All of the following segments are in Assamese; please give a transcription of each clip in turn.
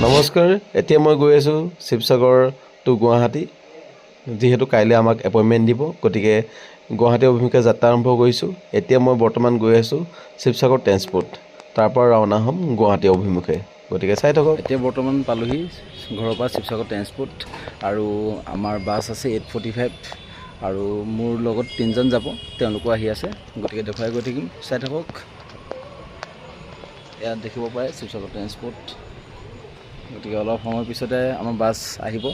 নমস্কাৰ এতিয়া মই গৈ আছোঁ শিৱসাগৰ টু গুৱাহাটী যিহেতু কাইলৈ আমাক এপইণ্টমেণ্ট দিব গতিকে গুৱাহাটী অভিমুখে যাত্ৰা আৰম্ভ কৰিছোঁ। এতিয়া মই বৰ্তমান গৈ আছোঁ শিৱসাগৰ ট্ৰেন্সপৰ্ট তাৰপৰা ৰাওনা হ'ম গুৱাহাটী অভিমুখে। গতিকে চাই থাকক। এতিয়া বৰ্তমান পালোহি ঘৰৰ পৰা শিৱসাগৰ ট্ৰেন্সপৰ্ট আৰু আমাৰ বাছ আছে এইট ফৰ্টি ফাইভ আৰু মোৰ লগত তিনিজন যাব তেওঁলোকো আহি আছে। গতিকে দেখুৱাই গৈ থাকিম। চাই থাকক। ইয়াত দেখিব পাৰে শিৱসাগৰ ট্ৰেন্সপৰ্ট গতিকে অলপ সময়ৰ পিছতে আমাৰ বাছ আহিব।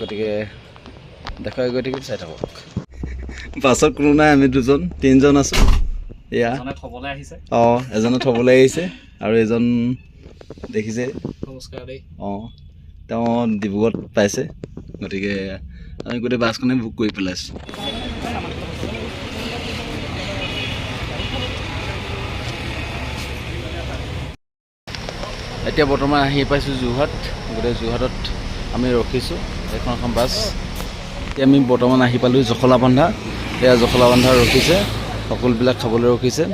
গতিকে দেখুৱাই গৈ থাকিম। চাই থাকক। বাছত কোনো নাই আমি দুজন তিনিজন আছোঁ। এয়া। থবলৈ আহিছে। অঁ এজনে থ'বলৈ আহিছে আৰু এজন দেখিছে। অঁ তেওঁ ডিব্ৰুগড়ত পাইছে। গতিকে আমি গোটেই বাছখনে বুক কৰি পেলাইছোঁ। এতিয়া বৰ্তমান আহি পাইছোঁ যোৰহাট। গতিকে যোৰহাটত আমি ৰখিছোঁ। এখন এখন বাছ। এতিয়া আমি বৰ্তমান আহি পালোঁ জখলাবন্ধা। এয়া জখলাবন্ধা ৰখিছে সকলোবিলাক খাবলৈ ৰখিছে।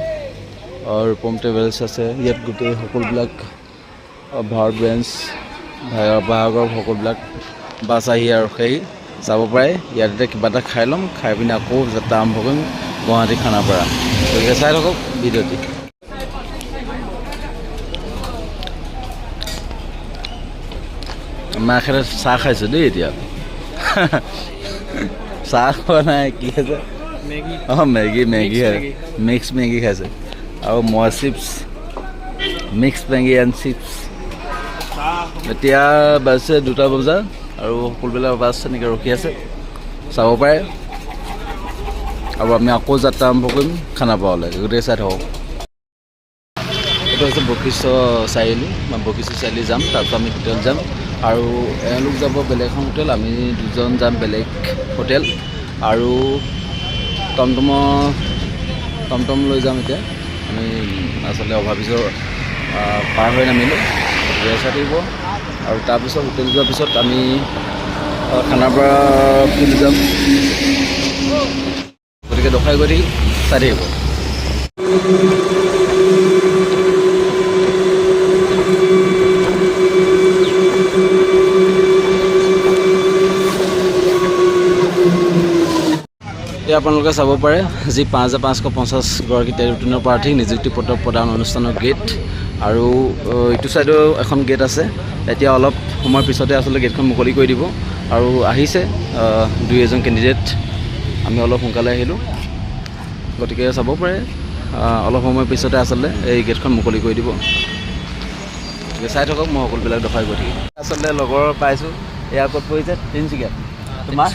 ৰূপম ট্ৰেভেলছ আছে ইয়াত গোটেই সকলোবিলাক অ, ভাৰত বেঞ্চ ভাগৰ সকলোবিলাক বাছ আহি আৰু ৰখেহি যাব পাৰে। ইয়াতে কিবা এটা খাই ল'ম খাই পিনি আকৌ যাত্ৰা আৰম্ভ কৰিম গুৱাহাটী খানাপাৰা। গতিকে চাই থাকক ভিডিঅ'টি। মাখেৰে চাহ খাইছোঁ দেই এতিয়া। চাহ খোৱা নাই কি মেগী অঁ মেগী মেগী. মিক্স মেগী খাইছে আৰু মই chips mix Maggi and chips এতিয়া বাজিছে দুটা বজাত আৰু সকলোবিলাক বাছ এনেকৈ ৰখি আছে? চাব পাৰে। আৰু আমি আকৌ যাত্ৰা আৰম্ভ কৰিম খানাপাৰালৈ গতিকে চাই থাকক। এইটো হৈছে বশিষ্ঠ চাৰিআলি। বা বশিষ্ঠ চাৰিআলি যাম তাৰপিছত আমি হোটেল যাম। আৰু এওঁলোক যাব বেলেগ এখন হোটেল। আমি দুজন যাম বেলেগ হোটেল। আৰু টমটমৰ টমটম লৈ যাম এতিয়া। আমি আচলতে অভাৰব্ৰিজৰ পাৰ হৈ নামিলোঁ। চাই থাকিব আৰু তাৰপিছত হোটেল যোৱাৰ পিছত আমি খানাপাৰা ফিল্ড যাম। গতিকে দেখাই গৈ থাকিম চাই থাকিব। আপোনালোকে চাব পাৰে যি পাঁচ হাজাৰ পাঁচশ পঞ্চাছগৰাকী টেৰিটনৰ প্ৰাৰ্থীক নিযুক্তি পত্ৰ প্ৰদান অনুষ্ঠানৰ গেট আৰু ইটো ছাইডেও এখন গেট আছে। এতিয়া অলপ সময়ৰ পিছতে আচলতে গেটখন মুকলি কৰি দিব আৰু আহিছে দুই এজন কেণ্ডিডেট। আমি অলপ সোনকালে আহিলোঁ। গতিকে চাব পাৰে অলপ সময়ৰ পিছতে আচলতে এই গেটখন মুকলি কৰি দিব। গতিকে চাই থাকক মই সকলোবিলাক দেখাই গৈ থাকিম। আচলতে লগৰ পাইছোঁ এয়া ক'ত পৰিছে তিনিচুকীয়াত। তোমাৰ?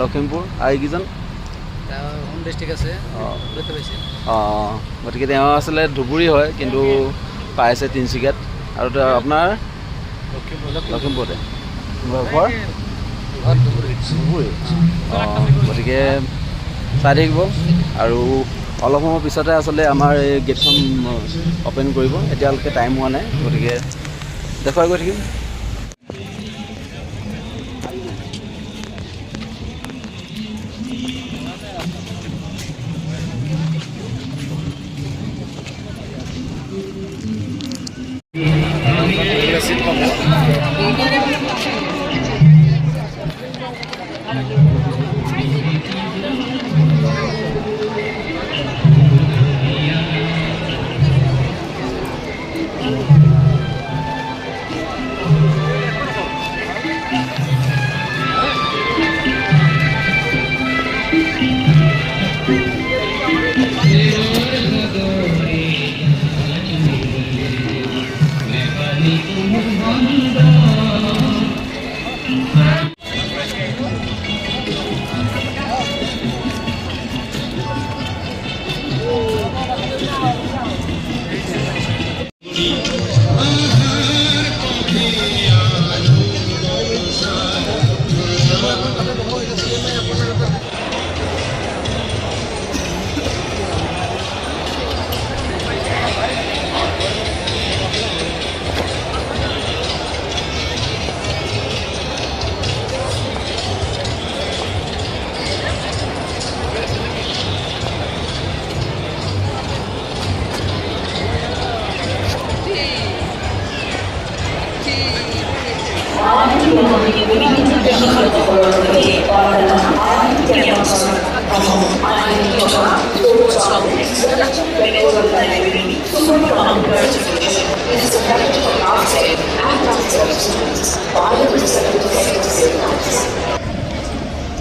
লখিমপুৰ আৰু এইকেইজন অঁ। গতিকে তেওঁ আচলতে ধুবুৰী হয় কিন্তু পাইছে তিনিচুকীয়াত আৰু আপোনাৰ? লখিমপুৰতে তোমাৰ ঘৰ? ধুবুৰী অঁ। গতিকে চাই থাকিব। আৰু অলপ সময়ৰ পিছতে আচলতে আমাৰ এই গেটখন অ'পেন কৰিব। এতিয়ালৈকে টাইম হোৱা নাই। গতিকে দেখুৱাই গৈ থাকিম।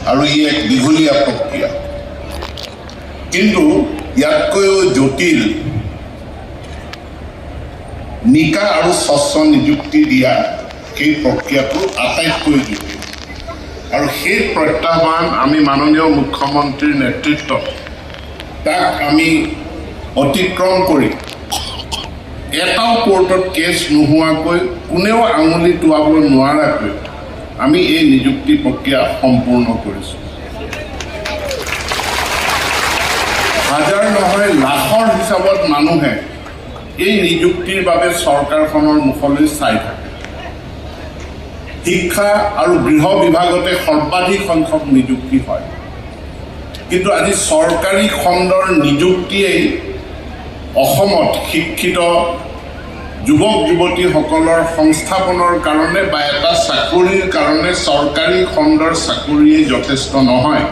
আৰু ই এক দীঘলীয়া প্ৰক্ৰিয়া। কিন্তু ইয়াতকৈও জটিল নিকা আৰু স্বচ্ছ নিযুক্তি দিয়া সেই প্ৰক্ৰিয়াটো আটাইতকৈ জটিল। আৰু সেই প্ৰত্যাহ্বান আমি মাননীয় মুখ্যমন্ত্ৰীৰ নেতৃত্বত, তাক আমি অতিক্ৰম কৰি এটাও কোৰ্টত কেছ নোহোৱাকৈ কোনেও আঙুলি টোৱাব নোৱাৰাকৈ আমি এই নিযুক্তি প্ৰক্ৰিয়া সম্পূৰ্ণ কৰিছোঁ। হাজাৰ নহয়, লাখৰ হিচাপত মানুহে এই নিযুক্তিৰ বাবে চৰকাৰখনৰ মুখলৈ চাই থাকে। শিক্ষা আৰু গৃহ বিভাগতে সৰ্বাধিক সংখ্যক নিযুক্তি হয়। কিন্তু আজি চৰকাৰী খণ্ডৰ নিযুক্তিয়েই অসমত শিক্ষিত যুৱক যুৱতীসকলৰ সংস্থাপনৰ কাৰণে বা এটা চাকৰিৰ কাৰণে চৰকাৰী খণ্ডৰ চাকৰিয়েই যথেষ্ট নহয়।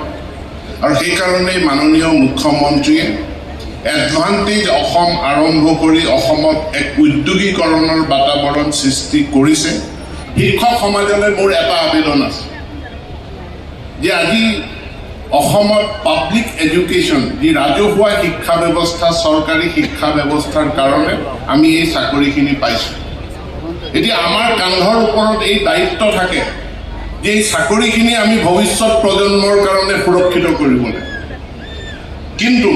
আৰু সেইকাৰণেই মাননীয় মুখ্যমন্ত্ৰীয়ে এডভান্টেজ অসম আৰম্ভ কৰি অসমত এক উদ্যোগীকৰণৰ বাতাবৰণ সৃষ্টি কৰিছে। শিক্ষক সমাজলৈ মোৰ এটা আবেদন আছে। যে আজি অসমত পাব্লিক এডুকেশ্যন যি ৰাজহুৱা শিক্ষা ব্যৱস্থা, চৰকাৰী শিক্ষা ব্যৱস্থাৰ কাৰণে আমি এই চাকৰিখিনি পাইছোঁ। এতিয়া আমাৰ কান্ধৰ ওপৰত এই দায়িত্ব থাকে যে এই চাকৰিখিনি আমি ভৱিষ্যত প্ৰজন্মৰ কাৰণে সুৰক্ষিত কৰিব লাগে। কিন্তু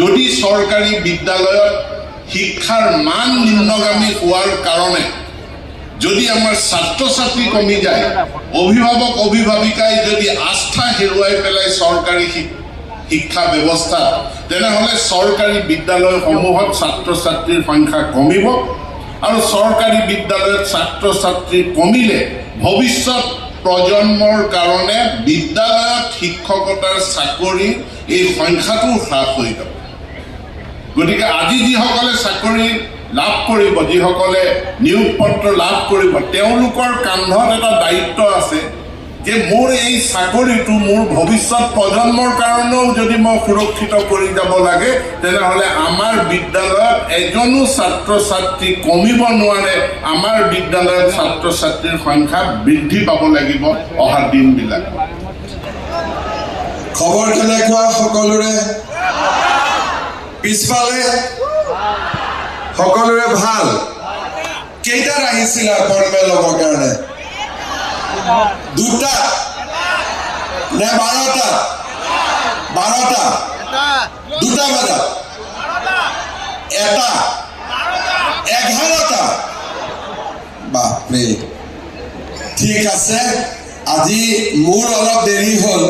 যদি চৰকাৰী বিদ্যালয়ত শিক্ষাৰ মান নিম্নগামী হোৱাৰ কাৰণে যদি আমাৰ ছাত্ৰ ছাত্ৰী কমি যায় অভিভাৱক অভিভাৱিকাই যদি আস্থা হেৰুৱাই পেলাই চৰকাৰী শিক- শিক্ষা ব্যৱস্থা, তেনেহ'লে চৰকাৰী বিদ্যালয়সমূহত ছাত্ৰ ছাত্ৰীৰ সংখ্যা কমিব আৰু চৰকাৰী বিদ্যালয়ত ছাত্ৰ ছাত্ৰী কমিলে ভৱিষ্যত প্ৰজন্মৰ কাৰণে বিদ্যালয়ত শিক্ষকতাৰ চাকৰি এই সংখ্যাটো হ্ৰাস হৈ যাব। গতিকে আজি যিসকলে চাকৰি লাভ কৰিব। যিসকলে নিয়োগ পত্ৰ লাভ কৰিব, তেওঁলোকৰ কান্ধত এটা দায়িত্ব আছে যে মোৰ এই চাকৰিটো মোৰ ভৱিষ্যত প্ৰজন্মৰ কাৰণেও যদি মই সুৰক্ষিত কৰি যাব লাগে, তেনেহ'লে আমাৰ বিদ্যালয়ত এজনো ছাত্ৰ ছাত্ৰী কমিব নোৱাৰে। আমাৰ বিদ্যালয়ত ছাত্ৰ ছাত্ৰীৰ সংখ্যা বৃদ্ধি পাব লাগিব অহা দিনবিলাক। খবৰ কেনেকুৱা সকলোৰে? পিছফালে? সকলোৰে ভালো? কেইটাত আহিছিলা এপইণ্টমেণ্ট ল'বৰ কাৰণে? দুটা? নে বাৰটা? বাৰটা? দুটা বজাত এটা? এঘাৰটা? বাপৰে। ঠিক আছে। আজি মোৰ অলপ দেৰি হ'ল,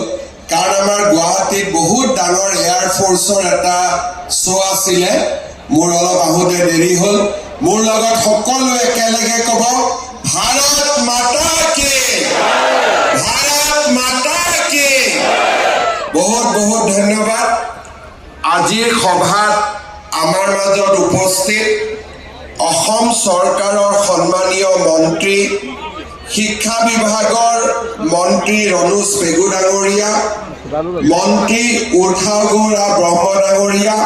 কাৰণ আমাৰ গুৱাহাটীত বহুত ডাঙৰ এয়াৰ ফ'ৰ্চৰ এটা শ্ব' আছিলে। মোৰ অলপ আহোঁতে দেৰি হ'ল। মোৰ লগত সকলোৱে একেলগে ক'ব ভাৰত মাতা কি? ভাৰত মাতা কি? বহুত বহুত ধন্যবাদ। আজিৰ সভাত আমাৰ মাজত উপস্থিত অসম চৰকাৰৰ সন্মানীয় মন্ত্ৰী শিক্ষা বিভাগৰ মন্ত্ৰী ৰণোজ পেগু ডাঙৰীয়া মন্ত্ৰী উৰ্ষা গৌৰা ব্ৰহ্ম ডাঙৰীয়া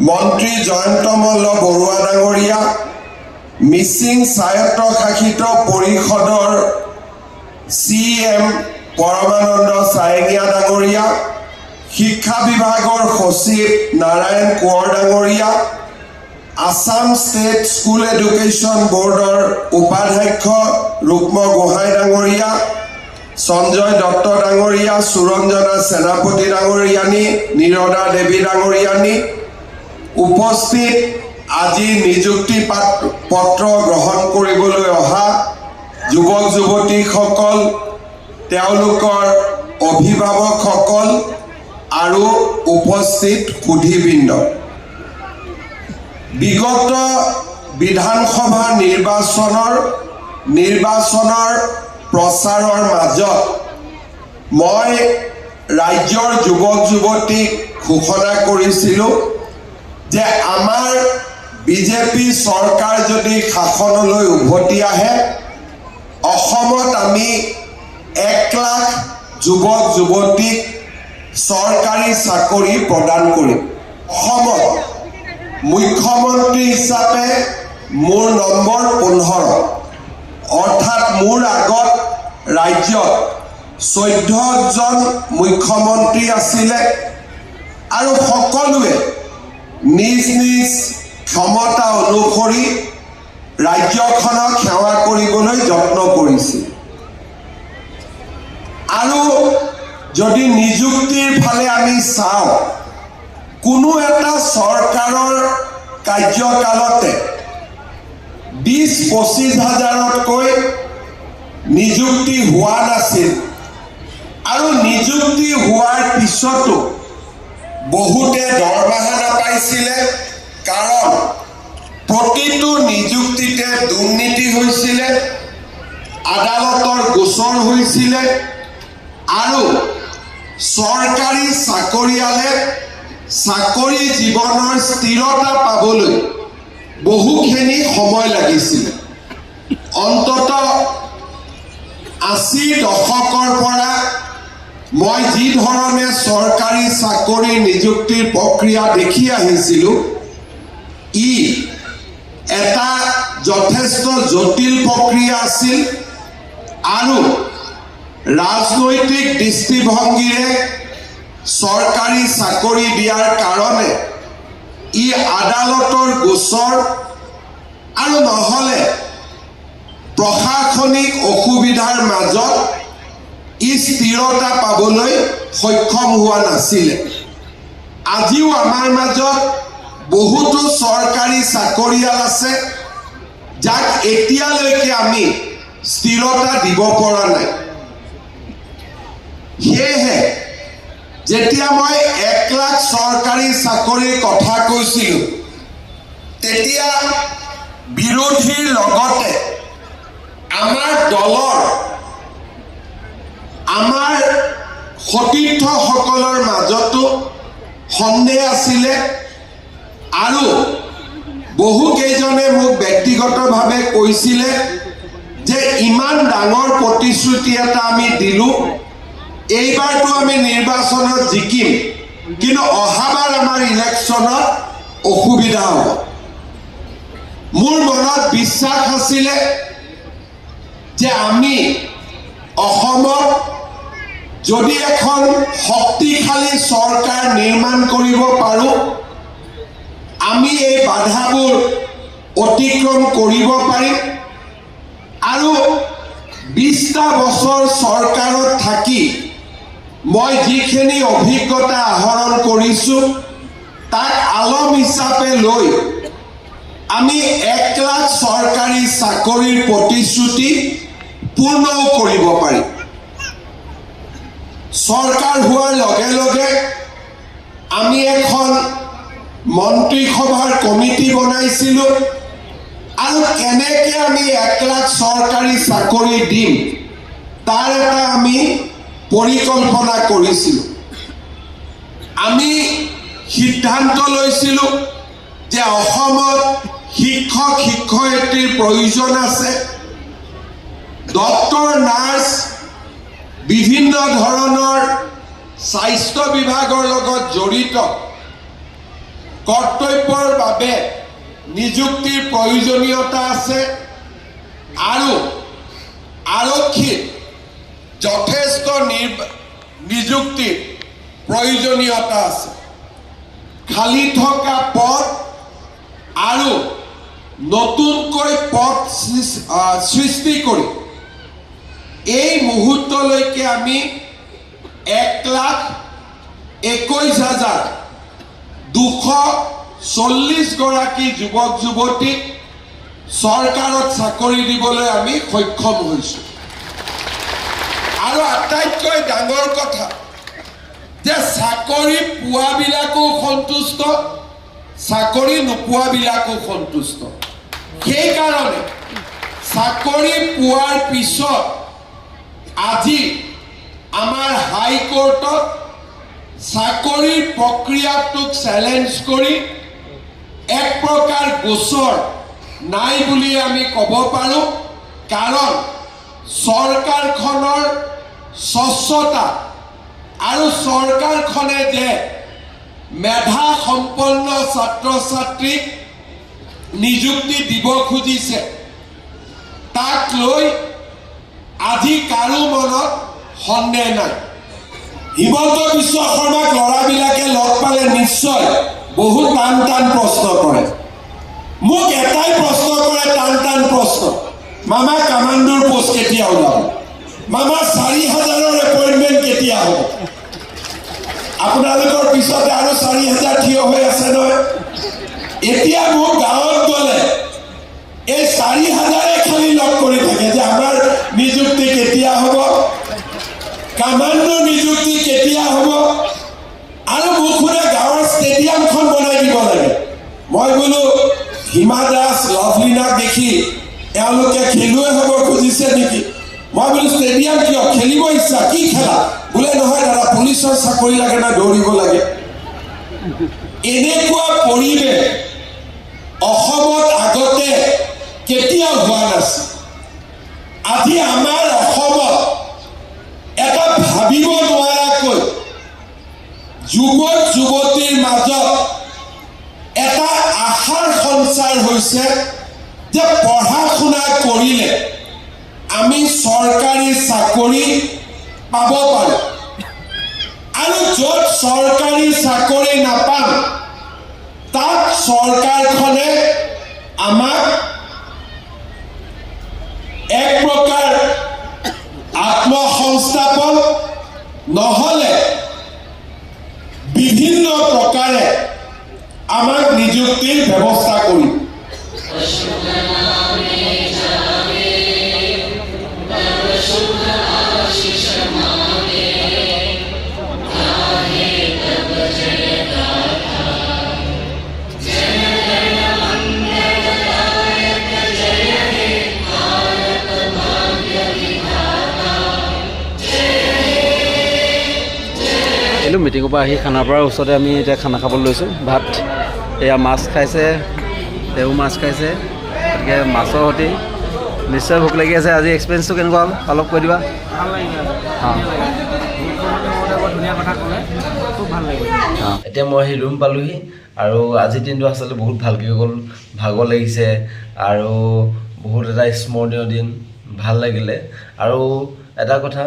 মন্ত্ৰী জয়ন্ত মল্ল বৰুৱা ডাঙৰীয়া মিচিং স্বায়ত্তশাসিত পৰিষদৰ চি এম পৰমানন্দ চাৰেঙীয়া ডাঙৰীয়া শিক্ষা বিভাগৰ সচিব নাৰায়ণ কোঁৱৰ ডাঙৰীয়া আছাম ষ্টেট স্কুল এডুকেশ্যন বৰ্ডৰ উপাধ্যক্ষ ৰুক্ম গোহাঁই ডাঙৰীয়া সঞ্জয় দত্ত ডাঙৰীয়া সুৰঞ্জনা সেনাপতি ডাঙৰীয়ানী নিৰদা দেৱী ডাঙৰীয়ানী উপস্থিত আজি নিযুক্তি পাত- পত্ৰ গ্ৰহণ কৰিবলৈ অহা যুৱক যুৱতীসকল তেওঁলোকৰ অভিভাৱকসকল আৰু উপস্থিত সুধীবৃন্দ। বিগত বিধানসভা নিৰ্বাচনৰ নিৰ্বাচনৰ প্ৰচাৰৰ মাজত মই ৰাজ্যৰ যুৱক যুৱতীক ঘোষণা কৰিছিলোঁ যে আমাৰ বিজেপি চৰকাৰ যদি শাসনলৈ উভতি আহে অসমত আমি এক লাখ যুৱক যুৱতীক চৰকাৰী চাকৰি প্ৰদান কৰিম। অসমত মুখ্যমন্ত্ৰী হিচাপে মোৰ নম্বৰ পোন্ধৰ। অৰ্থাৎ মোৰ আগত ৰাজ্যত চৈধ্যজন মুখ্যমন্ত্ৰী আছিলে। আৰু সকলোৱে নিজ নিজ ক্ষমতা অনুসৰি ৰাজ্যখনক সেৱা কৰিবলৈ যত্ন কৰিছিল। আৰু যদি নিযুক্তিৰ ফালে আমি চাওঁ, কোনো এটা চৰকাৰৰ কাৰ্যকালতে বিছ পঁচিছ হাজাৰতকৈ নিযুক্তি হোৱা নাছিল। আৰু নিযুক্তি হোৱাৰ পিছতো বহুতে দৰমহা নাপাইছিলে কাৰণ প্ৰতিটো নিযুক্তিতে দুৰ্নীতি হৈছিলে, আদালতৰ গোচৰ হৈছিলে আৰু চৰকাৰী চাকৰিয়ালে চাকৰি জীৱনৰ স্থিৰতা পাবলৈ বহুখিনি সময় লাগিছিলে। অন্তত আশীৰ দশকৰ পৰা মই যি ধৰণে চৰকাৰী চাকৰি নিযুক্তিৰ প্ৰক্ৰিয়া দেখি আহিছিলোঁ, ই এটা যথেষ্ট জটিল প্ৰক্ৰিয়া আছিল আৰু ৰাজনৈতিক দৃষ্টিভংগীৰে চৰকাৰী চাকৰি দিয়াৰ কাৰণে ই আদালতৰ গোচৰ আৰু নহ'লে প্ৰশাসনিক অসুবিধাৰ মাজত ই স্থিৰতা পাবলৈ সক্ষম হোৱা নাছিলে। আজিও আমাৰ মাজত বহুতো চৰকাৰী চাকৰিয়াল আছে যাক এতিয়ালৈকে আমি স্থিৰতা দিব পৰা নাই। সেয়েহে যেতিয়া মই এক লাখ চৰকাৰী চাকৰিৰ কথা কৈছিলোঁ তেতিয়া বিৰোধীৰ লগতে আমাৰ দলৰ আমাৰ সতীৰ্থসকলৰ মাজতো সন্দেহ আছিলে আৰু বহুকেইজনে মোক ব্যক্তিগতভাৱে কৈছিলে যে ইমান ডাঙৰ প্ৰতিশ্ৰুতি এটা আমি দিলোঁ এইবাৰতো আমি নিৰ্বাচনত জিকিম কিন্তু অহাবাৰ আমাৰ ইলেকশ্যনত অসুবিধা হ'ব। মোৰ মনত বিশ্বাস আছিলে যে আমি অসমত যদি এখন শক্তিশালী চৰকাৰ নিৰ্মাণ কৰিব পাৰোঁ, আমি এই বাধাবোৰ অতিক্ৰম কৰিব পাৰিম। আৰু বিছটা বছৰ চৰকাৰত থাকি মই যিখিনি অভিজ্ঞতা আহৰণ কৰিছোঁ, তাক আলম হিচাপে লৈ আমি এক লাখ চৰকাৰী চাকৰিৰ প্ৰতিশ্ৰুতি পূৰ্ণও কৰিব পাৰিম। চৰকাৰ হোৱাৰ লগে লগে আমি এখন মন্ত্ৰীসভাৰ কমিটি বনাইছিলোঁ। আৰু কেনেকে আমি এক লাখ চৰকাৰী চাকৰি দিম, তাৰ এটা আমি পৰিকল্পনা কৰিছিলোঁ। আমি সিদ্ধান্ত লৈছিলোঁ যে অসমত শিক্ষক শিক্ষয়িত্ৰীৰ প্ৰয়োজন আছে। ডক্তৰ নাৰ্ছ বিভিন্ন ধৰণৰ স্বাস্থ্য বিভাগৰ লগত জড়িত কৰ্তব্যৰ বাবে নিযুক্তিৰ প্ৰয়োজনীয়তা আছে আৰু আৰক্ষীত যথেষ্ট নিযুক্তিৰ প্ৰয়োজনীয়তা আছে। খালী থকা পদ আৰু নতুনকৈ পদ সৃষ্টি কৰি এই মুহূৰ্তলৈকে আমি এক লাখ একৈছ হাজাৰ দুশ চল্লিছ গৰাকী যুৱক যুৱতীক চৰকাৰত চাকৰি দিবলৈ আমি সক্ষম হৈছোঁ। আৰু আটাইতকৈ ডাঙৰ কথা যে চাকৰি পোৱাবিলাকো সন্তুষ্ট, চাকৰি নোপোৱাবিলাকো সন্তুষ্ট। সেইকাৰণে চাকৰি পোৱাৰ পিছত আজি আমাৰ হাইকোৰ্টত চাকৰিৰ প্ৰক্ৰিয়াটোক চেলেঞ্জ কৰি এক প্ৰকাৰ গোচৰ নাই বুলি আমি ক'ব পাৰোঁ। কাৰণ চৰকাৰখনৰ স্বচ্ছতা আৰু চৰকাৰখনে যে মেধা সম্পন্ন ছাত্ৰ ছাত্ৰীক নিযুক্তি দিব খুজিছে, তাক লৈ আজি কাৰো মনত সন্দেহ নাই। হিমন্ত বিশ্ব শৰ্মাক ল'ৰাবিলাকে লগ পালে নিশ্চয় বহুত টান টান প্ৰশ্ন কৰে। মোক এটাই প্ৰশ্ন কৰে টান টান প্ৰশ্ন। মামা কামাণ্ডোৰ পোষ্ট কেতিয়া ওলাব? মামা চাৰি হাজাৰৰ এপইণ্টমেণ্ট কেতিয়া হ'ব? আপোনালোকৰ পিছতে আৰু চাৰি হাজাৰ থিয় হৈ আছে নহয়। এতিয়া মোক গাঁৱত গ'লে এই চাৰি হাজাৰে খালি লগ কৰি থাকে যে আমাৰ নিযুক্তি কেতিয়া হ'ব। কামাণ্ডো নিযুক্তি কেতিয়া হ'ব। আৰু মোক গাঁৱৰ ষ্টেডিয়ামখন বনাই দিব লাগে। মই বোলো, হিমা দাস, লভলীনাক দেখি এওঁলোকে খেলুৱৈ হ'ব খুজিছে নেকি? মই বোলো, ষ্টেডিয়াম কিয়? খেলিব ইচ্ছা, কি খেলা? বোলে, নহয় দাদা, পুলিচৰ চাকৰি লাগে না, দৌৰিব লাগে। এনেকুৱা পৰিৱেশ অসমত আগতে কেতিয়াও হোৱা নাছিল। আজি আমাৰ অসমত এটা ভাবিব নোৱাৰাকৈ যুৱক যুৱতীৰ মাজত এটা আশাৰ সঞ্চাৰ হৈছে যে পঢ়া শুনা কৰিলে আমি চৰকাৰী চাকৰি পাব পাৰোঁ। আৰু য'ত চৰকাৰী চাকৰি নাপাম, তাত চৰকাৰখনে আমাক এক প্ৰকাৰ আত্মসংস্থাপন নহ'লে বিভিন্ন প্ৰকাৰে আমাক নিযুক্তিৰ ব্যৱস্থা কৰিম মিটিঙৰ পৰা আহি খানাপাৰাৰ ওচৰতে আমি এতিয়া খানা খাবলৈ লৈছোঁ ভাত এয়া মাছ খাইছে তেওঁ মাছ খাইছে গতিকে মাছৰ সৈতে নিশ্চয় ভোক লাগি আছে আজি এক্সপিৰিয়েঞ্চটো কেনেকুৱা হ'ল? অলপ কৈ দিবা? এতিয়া মই সেই ৰুম পালোহি আৰু আজিৰ দিনটো আচলতে বহুত ভালকৈ গ'ল ভাগৰ লাগিছে আৰু বহুত এটা স্মৰণীয় দিন ভাল লাগিলে। আৰু এটা কথা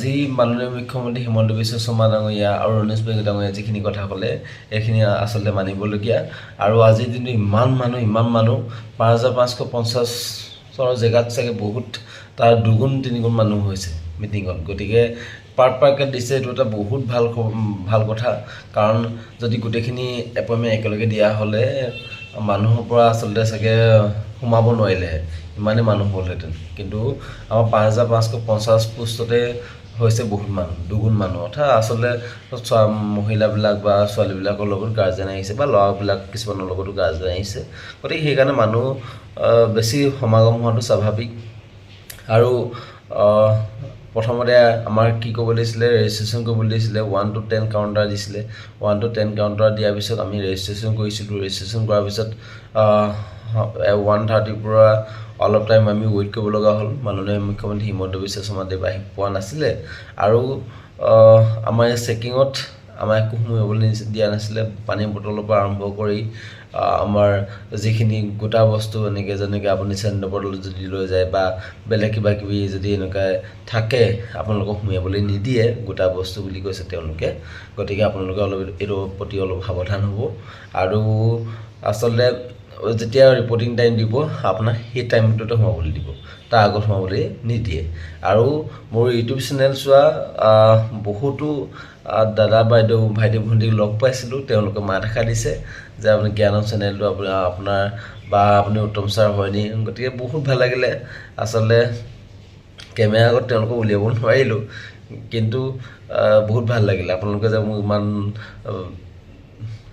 যি মাননীয় মুখ্যমন্ত্ৰী হিমন্ত বিশ্ব শৰ্মা ডাঙৰীয়া আৰু ৰমেশ বেগী ডাঙৰীয়া যিখিনি কথা ক'লে এইখিনি আচলতে মানিবলগীয়া। আৰু আজিৰ দিনটো ইমান মানুহ ইমান মানুহ পাঁচ হাজাৰ পাঁচশ পঞ্চাছৰ জেগাত চাগে বহুত তাৰ দুগুণ তিনিগুণ মানুহ হৈছে মিটিঙত গতিকে পাৰ্ট পাৰ্টকৈ দিছে এইটো এটা বহুত ভাল ভাল কথা। কাৰণ যদি গোটেইখিনি এপইণ্টমেণ্ট একেলগে দিয়া হ'লে মানুহৰ পৰা আচলতে চাগে সোমাব নোৱাৰিলেহে। ইমানেই মানুহ হ'লহেঁতেন। কিন্তু আমাৰ পাঁচ হাজাৰ পাঁচশ পঞ্চাছ পোষ্টতে হৈছে বহুত মানুহ দুগুণ মানুহ। অৰ্থাৎ আচলতে মহিলাবিলাক বা ছোৱালীবিলাকৰ লগত গাৰ্জেন আহিছে বা ল'ৰাবিলাক কিছুমানৰ লগতো গাৰ্জেন আহিছে। গতিকে সেইকাৰণে মানুহ বেছি সমাগম হোৱাটো স্বাভাৱিক। আৰু প্ৰথমতে আমাৰ কি ক'ব দিছিলে ৰেজিষ্ট্ৰেশ্যন কৰিব দিছিলে ওৱান টু টেন কাউণ্টাৰ দিছিলে। ওৱান টু টেন কাউণ্টাৰ দিয়াৰ পিছত আমি ৰেজিষ্ট্ৰেশ্যন কৰিছিলোঁ। ৰেজিষ্ট্ৰেশ্যন কৰাৰ পিছত ওৱান থাৰ্টিৰ পৰা অলপ টাইম আমি ৱেইট কৰিব লগা হ'ল। মাননীয় মুখ্যমন্ত্ৰী হিমন্ত বিশ্ব শৰ্মাদেৱ আহি পোৱা নাছিলে। আৰু আমাৰ চেকিঙত আমাৰ একো সোমাবলৈ দিয়া নাছিলে পানী বটলৰ পৰা আৰম্ভ কৰি আমাৰ যিখিনি গোটা বস্তু এনেকৈ, যেনেকৈ আপুনি চেণ্টাৰ বটল যদি লৈ যায় বা বেলেগ কিবা কিবি যদি এনেকুৱা থাকে, আপোনালোকক সোমিয়াবলৈ নিদিয়ে, গোটা বস্তু বুলি কৈছে তেওঁলোকে। গতিকে আপোনালোকে অলপ এইটোৰ প্ৰতি অলপ সাৱধান হ'ব। আৰু আচলতে, যেতিয়া ৰিপৰ্টিং টাইম দিব, আপোনাক সেই টাইমটোতে সোমাবলৈ দিব। তাৰ আগত সোমাবলৈ নিদিয়ে। আৰু মোৰ ইউটিউব চেনেল চোৱা বহুতো দাদা বাইদেউ ভাইটি ভণ্টিক লগ পাইছিলোঁ তেওঁলোকে মাত এষাৰ দিছে যে আপুনি জ্ঞানৰ চেনেলটো আপোনাৰ আপোনাৰ বা আপুনি উত্তম ছাৰ হয়নি। গতিকে বহুত ভাল লাগিলে। আচলতে কেমেৰা আগত তেওঁলোকক উলিয়াব নোৱাৰিলোঁ। কিন্তু বহুত ভাল লাগিলে। আপোনালোকে যে মোক ইমান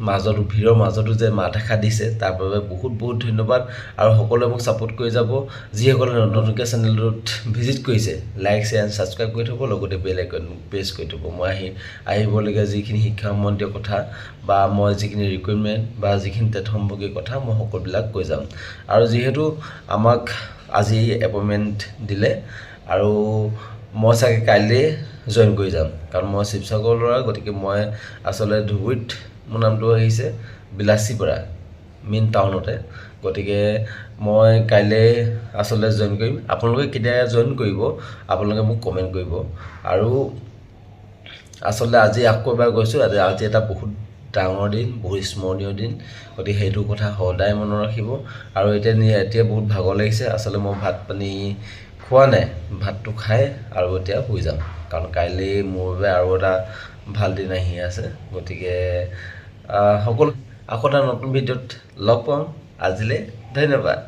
মাজতো ভিৰৰ মাজতো যে মাত এষাৰ দিছে তাৰ বাবে বহুত বহুত ধন্যবাদ আৰু সকলোৱে মোক ছাপোৰ্ট কৰি যাব। যিসকলে নতুন নতুনকৈ চেনেলটোত ভিজিট কৰিছে লাইক শ্বেয়াৰ এণ্ড ছাবস্ক্ৰাইব কৰি থ'ব লগতে বেল আইকন প্ৰেছ কৰি থ'ব। মই আহি আহিবলগীয়া যিখিনি শিক্ষা সম্বন্ধীয় কথা বা মই যিখিনি ৰিকুৱাৰমেণ্ট বা যিখিনি টেট সম্পৰ্কীয় কথা মই সকলোবিলাক কৈ যাম। আৰু যিহেতু আমাক আজি এপইণ্টমেণ্ট দিলে আৰু মই চাগে কাইলৈ জইন কৰি যাম। কাৰণ মই শিৱসাগৰৰ ল'ৰা গতিকে মই আচলতে ধুবুৰীত মোৰ নামটো আহিছে বিলাচীপাৰা মেইন টাউনতে। গতিকে মই কাইলৈ আচলতে জইন কৰিম। আপোনালোকে কেতিয়া জইন কৰিব আপোনালোকে মোক কমেণ্ট কৰিব। আৰু আচলতে আজি আকৌ এবাৰ গৈছোঁ আজি আজি এটা বহুত ডাঙৰ দিন বহুত স্মৰণীয় দিন। গতিকে সেইটো কথা সদায় মনত ৰাখিব। আৰু এতিয়া এতিয়া বহুত ভাগৰ লাগিছে। আচলতে মই ভাত পানী খোৱা নাই ভাতটো খাই আৰু এতিয়া শুই যাম। কাৰণ কাইলৈ মোৰ বাবে আৰু এটা ভাল দিন আহি আছে। গতিকে সকলো আকৌ এটা নতুন ভিডিঅ'ত লগ পাম। আজিলৈ ধন্যবাদ।